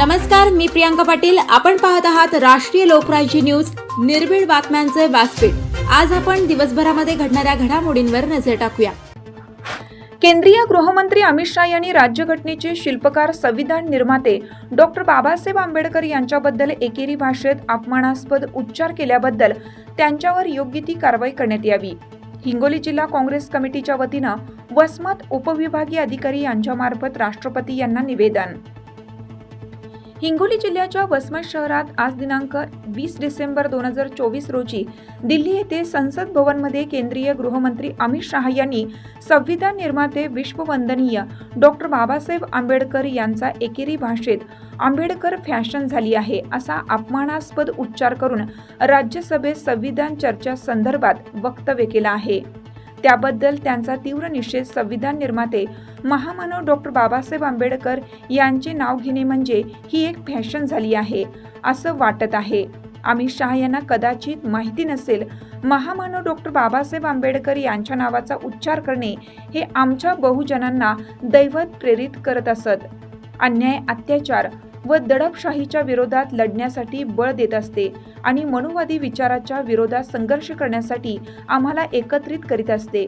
नमस्कार मी प्रियांका पाटील. आपण पाहत आहात राष्ट्रीय लोकराज्य न्यूज. निर्भीड बातम्यांचे व्यासपीठ. आज आपण दिवसभरामध्ये घडणाऱ्या घडामोडींवर नजर टाकूया. केंद्रीय गृहमंत्री अमित शहा यांनी राज्यघटनेचे शिल्पकार संविधान निर्माते डॉक्टर बाबासाहेब आंबेडकर यांच्याबद्दल एकेरी भाषेत अपमानास्पद उच्चार केल्याबद्दल त्यांच्यावर योग्य ती कारवाई करण्यात यावी. हिंगोली जिल्हा काँग्रेस कमिटीच्या वतीनं वसमत उपविभागीय अधिकारी यांच्यामार्फत राष्ट्रपती यांना निवेदन. हिंगोली जिल्ह्याच्या वसमत शहरात आज दिनांक वीस डिसेंबर दोन हजार चोवीस रोजी दिल्ली येथे संसद भवनमध्ये केंद्रीय गृहमंत्री अमित शहा यांनी संविधान निर्माते विश्ववंदनीय डॉक्टर बाबासाहेब आंबेडकर यांचा एकेरी भाषेत आंबेडकर फॅशन झाली आहे असा अपमानास्पद उच्चार करून राज्यसभेत संविधान चर्चा संदर्भात वक्तव्य केलं आहे. त्याबद्दल त्यांचा तीव्र निषेध संविधान निर्माते महामानव डॉक्टर बाबासाहेब आंबेडकर यांचे नाव घेणे म्हणजे ही एक फॅशन झाली आहे असं वाटत आहे. अमित शहा यांना कदाचित माहिती नसेल महामानव डॉक्टर बाबासाहेब आंबेडकर यांच्या नावाचा उच्चार करणे हे आमच्या बहुजनांना दैवत प्रेरित करत असत. अन्याय अत्याचार व दडपशाहीच्या विरोधात लढण्यासाठी बळ देत असते आणि मनुवादी विचाराच्या विरोधात संघर्ष करण्यासाठी आम्हाला एकत्रित करीत असते.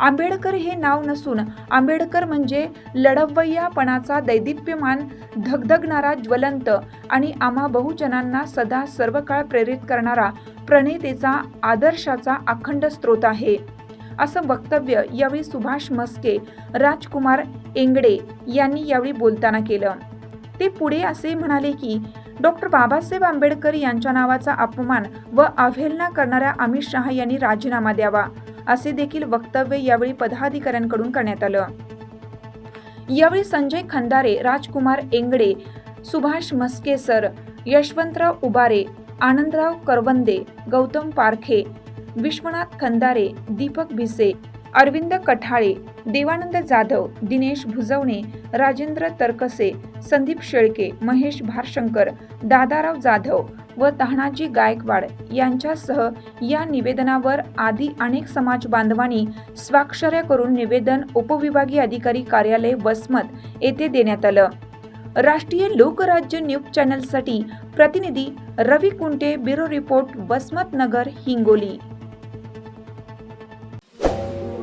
आंबेडकर हे नाव नसून आंबेडकर म्हणजे लढवय्यापणाचा दैदिप्यमान धगधगणारा ज्वलंत आणि आम्हा बहुजनांना सदा सर्व काळ प्रेरित करणारा प्रणेतेचा आदर्शाचा अखंड स्रोत आहे. असं वक्तव्य यावेळी सुभाष मस्के राजकुमार एंगडे यांनी यावेळी बोलताना केलं. ते पुढे असे म्हणाले की डॉक्टर बाबासाहेब आंबेडकर यांच्या नावाचा अपमान व अवहेलना करणाऱ्या अमित शहा यांनी राजीनामा द्यावा असे देखील वक्तव्य यावेळी पदाधिकाऱ्यांकडून करण्यात आलं. यावेळी संजय खंदारे राजकुमार एंगडे सुभाष मस्केसर यशवंतराव उबारे आनंदराव करवंदे गौतम पारखे विश्वनाथ खंदारे दीपक भिसे अरविंद कठाळे देवानंद जाधव दिनेश भुजवणे राजेंद्र तरकसे संदीप शेळके महेश भारशंकर दादाराव जाधव व तानाजी गायकवाड यांच्यासह या निवेदनावर आधी अनेक समाज बांधवांनी स्वाक्षऱ्या करून निवेदन उपविभागीय अधिकारी कार्यालय वसमत येथे देण्यात आलं. राष्ट्रीय लोकराज्य न्यूज चॅनलसाठी प्रतिनिधी रवी कुंटे ब्युरो रिपोर्ट वसमत नगर हिंगोली.